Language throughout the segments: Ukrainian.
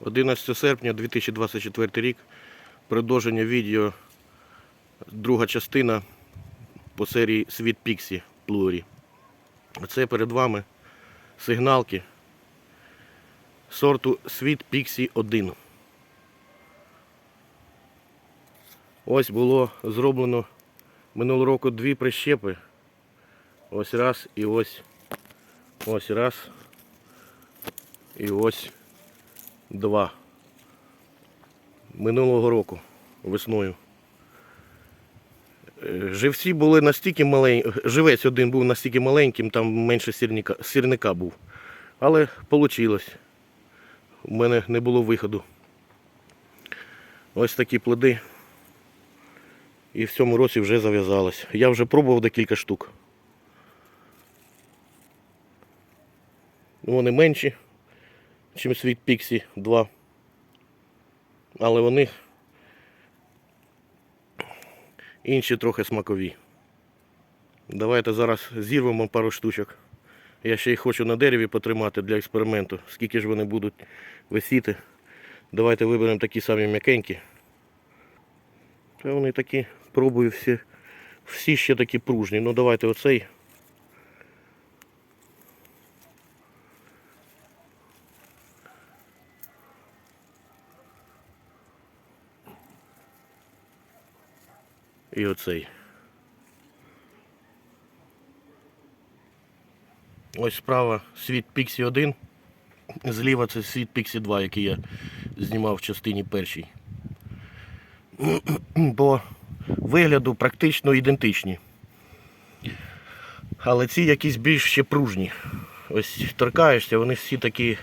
11 серпня 2024 рік. Продовження відео. Друга частина по серії Світ Піксі Плурі. Оце перед вами сигналки сорту Світ Піксі 1. Ось було зроблено минулого року дві прищепи. Ось раз і ось. Ось раз. І ось два. Минулого року весною. Е, Живці були настільки маленькі, живець один був настільки маленьким, там менше сірника, сірника був. Але вийшло. У мене не було виходу. Ось такі плоди. І в цьому році вже зав'язалось. Я вже пробував декілька штук. Вони менші, ніж світ Pixie 2. Але вони інші трохи смакові. Давайте зараз зірвемо пару штучок. Я ще їх хочу на дереві потримати для експерименту. Скільки ж вони будуть висіти. Давайте виберемо такі самі м'якенькі. Та вони такі, пробую всі. Всі ще такі пружні. Ну давайте оцей. І оцей. Ось справа світ Pixie 1. Зліва це світ Pixie 2, який я знімав в частині першій. По вигляду практично ідентичні. Але ці якісь більш ще пружні. Ось торкаєшся, вони всі такі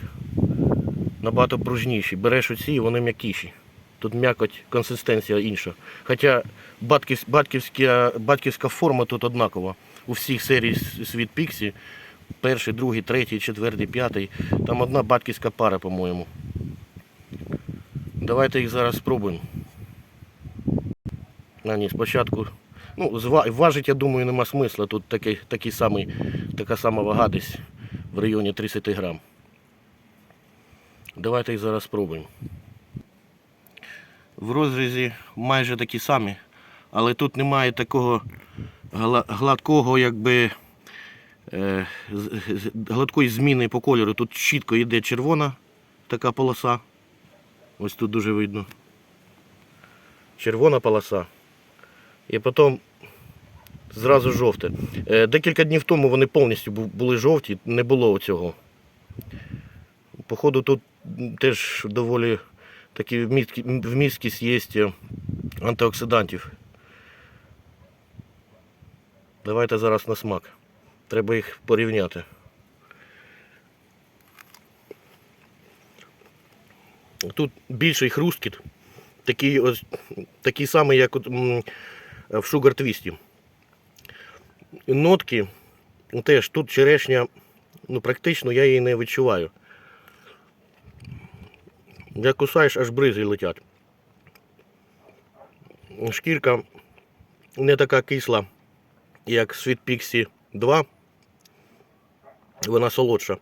набагато пружніші. Береш оці і вони м'якіші. Тут м'якоть, консистенція інша. Хоча батьківська, батьківська форма тут однакова. У всіх серій світ Піксі. Перший, другий, третій, четвертий, п'ятий. Там одна батьківська пара, по-моєму. Давайте їх зараз спробуємо. А ні, спочатку. Ну, важить, я думаю, нема смисла. Тут такий, такий самий, така сама вага десь в районі 30 грам. Давайте їх зараз спробуємо. В розрізі майже такі самі, але тут немає такого гла- гладкого, якби е, гладкої зміни по кольору. Тут чітко йде червона така полоса. Ось тут дуже видно. Червона полоса. І потім зразу жовте. Е, Декілька днів тому вони повністю були жовті, не було цього. Походу, тут теж доволі такі вмісткість є е, антиоксидантів. Давайте зараз на смак. Треба їх порівняти. Тут більший хрусткіт, такий, ось, такий самий, як от, м, в Sugar Twist. Нотки ну, теж тут черешня, ну практично я її не відчуваю. Як кусаєш, аж бризи летять. Шкірка не така кисла, як Sweet Pixie 2. Вона солодша.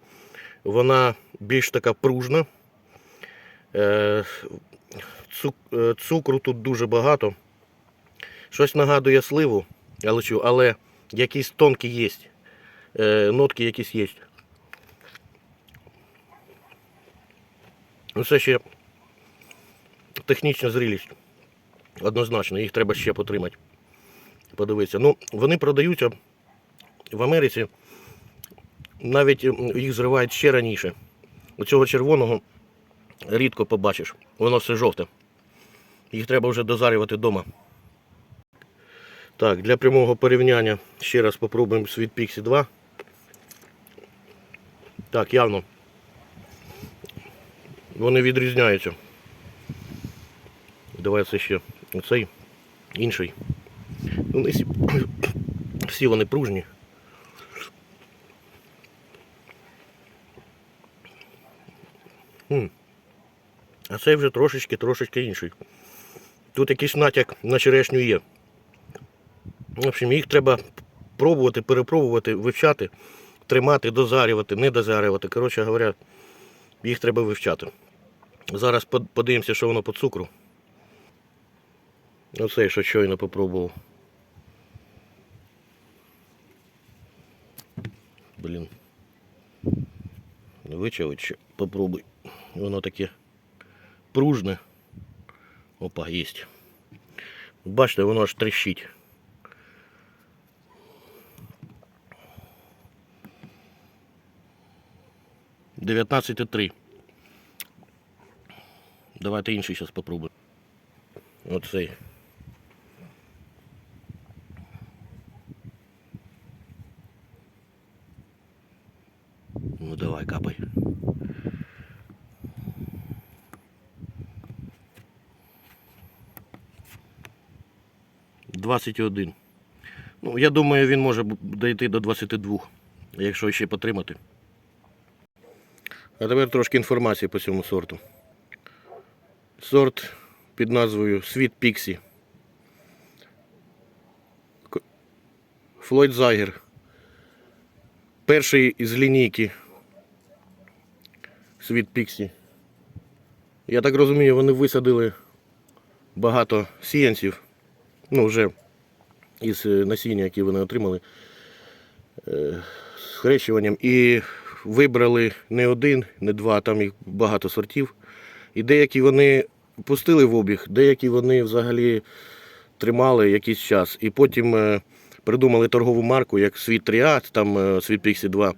Вона більш така пружна. Е, е, Цукру тут дуже багато. Щось нагадує сливу, але, але якісь тонкі є. Е, Нотки якісь є. Це ще технічна зрілість. Однозначно, їх треба ще потримати. Подивитися. Ну, вони продаються в Америці. Навіть їх зривають ще раніше. Оцього червоного рідко побачиш. Воно все жовте. Їх треба вже дозарювати вдома. Так, для прямого порівняння ще раз попробуємо Sweet Pixie 2. Так, явно. Вони відрізняються. Давай це ще оцей інший. Вони всі, всі вони пружні. А цей вже трошечки, трошечки інший. Тут якийсь натяк на черешню є. В общем, їх треба пробувати, перепробувати, вивчати, тримати, дозарювати, не дозарювати. Коротше говоря, їх треба вивчати. Зараз подивимося, що воно по цукру. Оце, що щойно попробував. Блін. Вичавить ще. Попробуй. Воно таке пружне. Опа, єсть. Бачите, воно аж тріщить. Дев'ятнадцять. Давайте інший зараз попробуємо. Оцей. Ну давай, капай. Двадцять один. Ну, я думаю, він може дійти до 22, якщо ще потримати. А тепер трошки інформації по цьому сорту. Сорт під назвою Світ Піксі. Флойд Зайгер. Перший із лінійки Світ Піксі. Я так розумію, вони висадили багато сіянців. Ну, вже із е, насіння, які вони отримали е, з хрещуванням. І вибрали не один, не два, там їх багато сортів. І деякі вони пустили в обіг, деякі вони взагалі тримали якийсь час. І потім е, придумали торгову марку, як Світ Тріат, там е, Світ Піксі 2.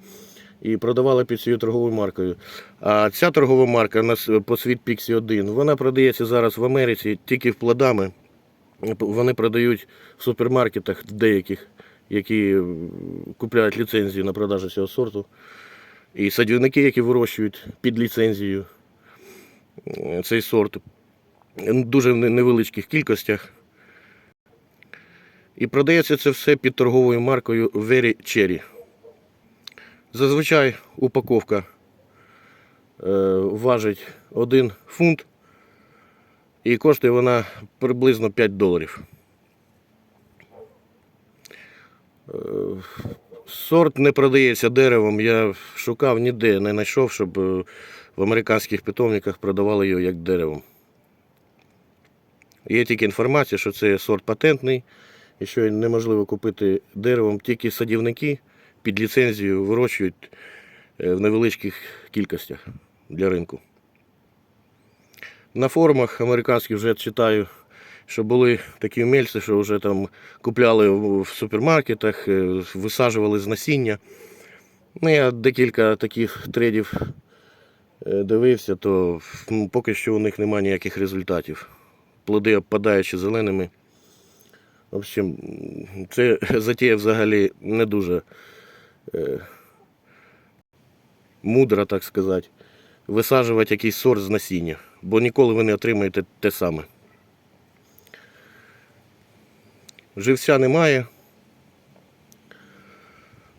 І продавали під цією торговою маркою. А ця торгова марка по Світ Піксі 1, вона продається зараз в Америці тільки в плодами. Вони продають в супермаркетах деяких, які е, купляють ліцензії на продажу цього сорту. І садівники, які вирощують під ліцензією цей сорт в дуже не- невеличких кількостях. І продається це все під торговою маркою Very Cherry. Зазвичай упаковка е, важить 1 фунт і коштує вона приблизно 5 доларів. Е, Сорт не продається деревом. Я шукав ніде, не знайшов, щоб е, в американських питомниках продавали його як деревом. Є тільки інформація, що це сорт патентний і що неможливо купити деревом. Тільки садівники під ліцензією вирощують е, в невеличких кількостях для ринку. На форумах американських вже читаю, що були такі умельці, що вже там купляли в супермаркетах, е, висаджували з насіння. Ну, я декілька таких трейдів дивився, то ну, поки що у них немає ніяких результатів. Плоди обпадаючи зеленими. В общем, це затія взагалі не дуже е, мудра, так сказати, висаджувати якийсь сорт з насіння, бо ніколи ви не отримаєте те саме. Живця немає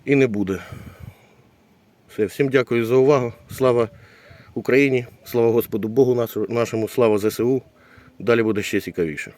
і не буде. Все, всім дякую за увагу. Слава Україні, слава Господу Богу нашому, слава ЗСУ. Далі буде ще цікавіше.